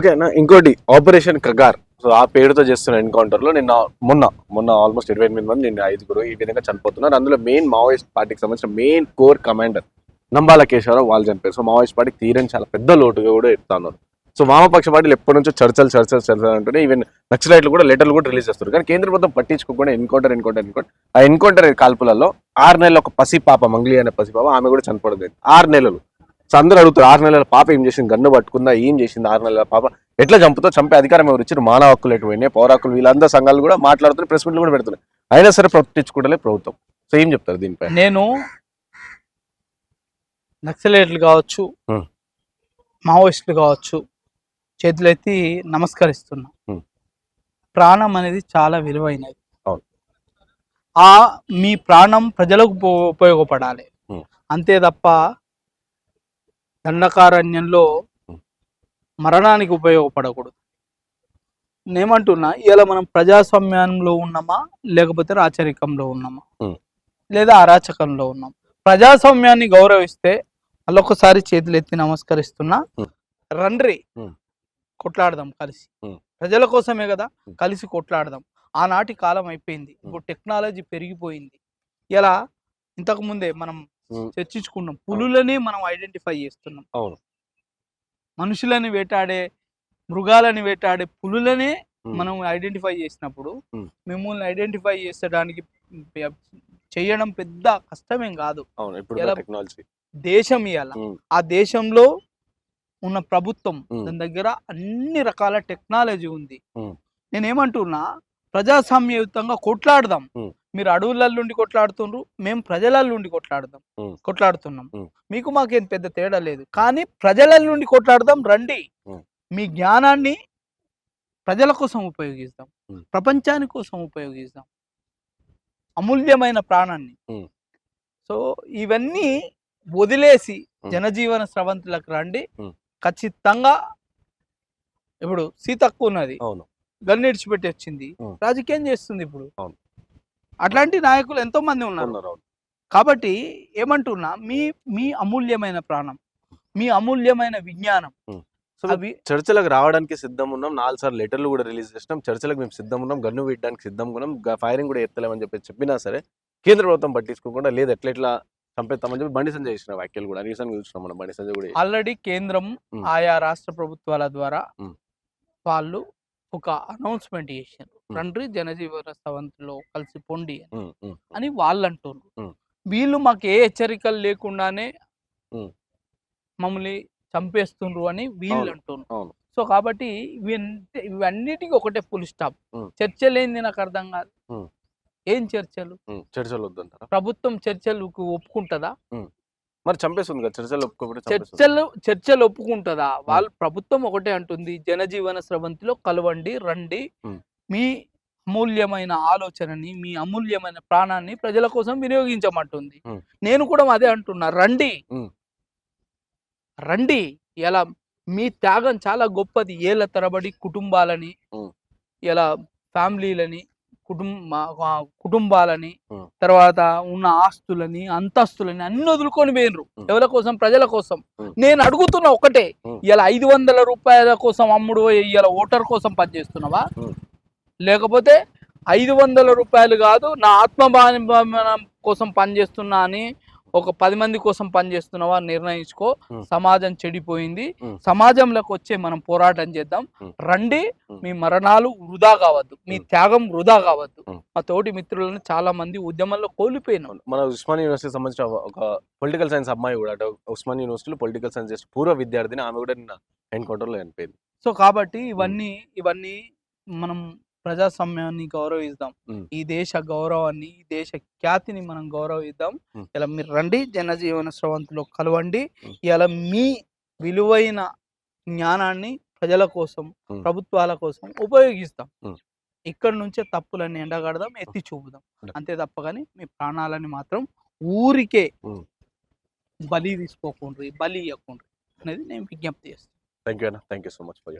ఓకేనా ఇంకోటి operation Kagar so ఆ పేరుతో చేస్తున్న ఎన్కౌంటర్లో నిన్న మొన్న మొన్న ఆల్మోస్ట్ ఇరవై ఎనిమిది మంది నిన్న ఐదుగురు ఈ విధంగా చనిపోతున్నారు. అందులో మెయిన్ మావోయిస్ట్ పార్టీకి సంబంధించిన main core commander Nambala Keshava Rao వాళ్ళు చనిపోయారు. సో మావోయిస్ట్ పార్టీకి తీరని చాలా పెద్ద లోటుగా కూడా ఎత్తున్నారు సో వామపక్ష పార్టీలు ఎప్పటి నుంచో చర్చలు చర్చలు చర్చలు అంటూనే ఈవెన్ నక్సలైట్లు కూడా లెటర్లు కూడా రిలీజ్ చేస్తారు కానీ కేంద్ర ప్రభుత్వం పట్టించుకోకుండా ఎన్కౌంటర్ ఎన్కౌంటర్ ఎన్కౌంటర్ ఆ ఎన్కౌంటర్ కాల్పులలో ఆరు నెలల ఒక పసిపాప మంగ్లీ అనే పసిపాప ఆమె కూడా చనిపోవడం జరిగింది. ఆరు నెలలు. సో అందరూ అడుగుతారు ఆరు నెలల పాప ఏం చేసింది? గన్ను పట్టుకుందా? ఏం చేసింది? ఆరు నెలల పాప? ఎట్లా చంపుతో? చంపే అధికారం ఎవరు ఇచ్చారు? మానవ హక్కులు ఎటు పోయినాయి? పౌర హక్కులు వీళ్ళందరూ సంఘాలు కూడా మాట్లాడుతున్నాయి ప్రెస్ మీట్లు కూడా పెడుతున్నాయి. అయినా సరే పట్టించుకోవడలే ప్రభుత్వం. సో ఏం చెప్తారు దీనిపై? నేను నక్సలైట్లు కావచ్చు. మావోయిస్టులు కావచ్చు చేతులెత్తి నమస్కరిస్తున్నా. ప్రాణం అనేది చాలా విలువైనది. ఆ మీ ప్రాణం ప్రజలకు ఉప- ఉపయోగపడాలి. అంతే తప్ప దండకారణ్యంలో. మరణానికి ఉపయోగపడకూడదు నేనేమంటున్నా ఇలా మనం ప్రజాస్వామ్యంలో ఉన్నామా లేకపోతే రాచరికంలో ఉన్నామా. లేదా అరాచకంలో ఉన్నాం ప్రజాస్వామ్యాన్ని గౌరవిస్తే అల్లొకసారి చేతులు ఎత్తి నమస్కరిస్తున్నా. రండ్రి. కొట్లాడదాం కలిసి. ప్రజల కోసమే కదా. కలిసి కొట్లాడదాం ఆనాటి కాలం అయిపోయింది ఇప్పుడు టెక్నాలజీ పెరిగిపోయింది ఇలా ఇంతకు ముందే మనం. చర్చించుకున్నాం పులులని మనం ఐడెంటిఫై చేస్తున్నాం అవును మనుషులని వేటాడే మృగాలని వేటాడే పులులనే. మనం ఐడెంటిఫై చేసినప్పుడు. మిమ్మల్ని ఐడెంటిఫై చేసడానికి చేయడం పెద్ద కష్టమేం కాదు దేశం ఇవాళ. ఆ దేశంలో ఉన్న ప్రభుత్వం. దాని దగ్గర అన్ని రకాల టెక్నాలజీ ఉంది. నేనేమంటున్నా ప్రజాస్వామ్యయుతంగా కొట్లాడదాం. మీరు అడవులల్లుండి కొట్లాడుతుండ్రు మేము ప్రజలల్లుండి కొట్లాడదాం Hmm. కొట్లాడుతున్నాం. మీకు మాకేం పెద్ద తేడా లేదు కానీ ప్రజల నుండి కొట్లాడదాం రండి. మీ జ్ఞానాన్ని ప్రజల కోసం ఉపయోగిస్తాం. ప్రపంచాని కోసం ఉపయోగిస్తాం అమూల్యమైన ప్రాణాన్ని. సో ఇవన్నీ వదిలేసి. జనజీవన స్రవంతులకు రండి. ఖచ్చితంగా ఇప్పుడు సీతక్కు ఉన్నది గన్ను ఇడిచిపెట్టి వచ్చింది. రాజకీయం చేస్తుంది ఇప్పుడు. అట్లాంటి నాయకులు ఎంతో మంది ఉన్నారు కాబట్టి ఏమంటున్నా మీ మీ అమూల్యమైన ప్రాణం మీ అమూల్యమైన విజ్ఞానం చర్చలకు రావడానికి సిద్ధం ఉన్నాం నాలుగు సార్లు లెటర్లు కూడా రిలీజ్ చేసినాం చర్చలకు మేము సిద్ధం ఉన్నాం గన్ను వేయడానికి సిద్ధంగా ఉన్నాం ఫైరింగ్ కూడా ఎత్తలేమని చెప్పి చెప్పినా సరే కేంద్ర ప్రభుత్వం పట్టించుకోకుండా లేదు ఎట్లా ఎట్లా చంపేస్తామని చెప్పి బండి సంజయ్ చేసిన వ్యాఖ్యలు కూడా రీసెంట్ చూసినాం మనం బండి సంజయ్ కూడా. ఆల్రెడీ కేంద్రం. ఆయా రాష్ట్ర ప్రభుత్వాల ద్వారా. వాళ్ళు ఒక అనౌన్స్మెంట్ చేశారు. తండ్రి జనజీవన సవంతిలో కలిసి పొండి అని. వాళ్ళు అంటున్నారు. వీళ్ళు మాకు ఏ హెచ్చరికలు లేకుండానే. మమ్మల్ని చంపేస్తుండ్రు అని వీళ్ళు. అంటున్నారు సో కాబట్టి ఇవన్నీ ఇవన్నిటికీ ఒకటే ఫుల్ స్టాప్ Hmm. చర్చలేంది నాకు అర్థం కాదు. ఏం చర్చలు చర్చలు వద్దంటారా ప్రభుత్వం చర్చలకు ఒప్పుకుంటుందా మరి చంపేస్తుంది కదా చర్చలు చంపేస్తుంది. చర్చలు చర్చలు ఒప్పుకుంటుందా వాళ్ళు ప్రభుత్వం ఒకటే అంటుంది జనజీవన స్రవంతిలో కలవండి రండి. మీ అమూల్యమైన ఆలోచనని మీ అమూల్యమైన ప్రాణాన్ని ప్రజల కోసం వినియోగించమంటుంది. నేను కూడా అదే అంటున్నా రండి. రండి ఎలా మీ త్యాగం చాలా గొప్పది ఏళ్ళ తరబడి కుటుంబాలని. ఇలా ఫ్యామిలీలని కుటుంబ కుటుంబాలని. తర్వాత ఉన్న ఆస్తులని అంతస్తులని అన్ని వదులుకొని పోయినరు. ఎవరి కోసం ప్రజల కోసం. నేను అడుగుతున్న ఒకటే. ఇలా ఐదు వందల రూపాయల కోసం అమ్ముడు ఇలా ఓటర్ కోసం పనిచేస్తున్నావా. లేకపోతే ఐదు వందల రూపాయలు కాదు నా ఆత్మభానం కోసం పనిచేస్తున్నా అని ఒక పది మంది కోసం పనిచేస్తున్నావా నిర్ణయించుకో. సమాజం చెడిపోయింది. సమాజంలోకి వచ్చే మనం పోరాటం చేద్దాం. రండి. మీ మరణాలు వృధా కావద్దు మీ. త్యాగం వృధా కావద్దు. మా తోటి మిత్రులను చాలా మంది ఉద్యమంలో కోల్పోయినాం. మన ఉస్మాన్ యూనివర్సిటీ సంబంధించిన ఒక- పొలిటికల్ సైన్స్ అమ్మాయి కూడా అటు ఉస్మాన్ యూనివర్సిటీలో పొలిటికల్ సైన్స్ చేసిన పూర్వ విద్యార్థిని ఆమె కూడా నిన్న ఎన్కౌంటర్లో చనిపోయింది సో కాబట్టి ఇవన్నీ ఇవన్నీ మనం ప్రజాస్వామ్యాన్ని గౌరవిద్దాం. ఈ దేశ గౌరవాన్ని ఈ దేశ ఖ్యాతిని మనం గౌరవిద్దాం. ఇలా మీరు రండి జనజీవన స్రవంతిలో కలవండి. ఇలా మీ విలువైన జ్ఞానాన్ని ప్రజల కోసం. ప్రభుత్వాల కోసం ఉపయోగిస్తాం. ఇక్కడ నుంచే తప్పులన్నీ ఎండగడదాం ఎత్తి చూపుదాం. అంతే తప్ప కానీ మీ ప్రాణాలని మాత్రం ఊరికే. బలి తీసుకోకుండా బలి ఇవ్వకుండా అనేది నేను విజ్ఞప్తి చేస్తాను థ్యాంక్ యూ అన్న thank you so much for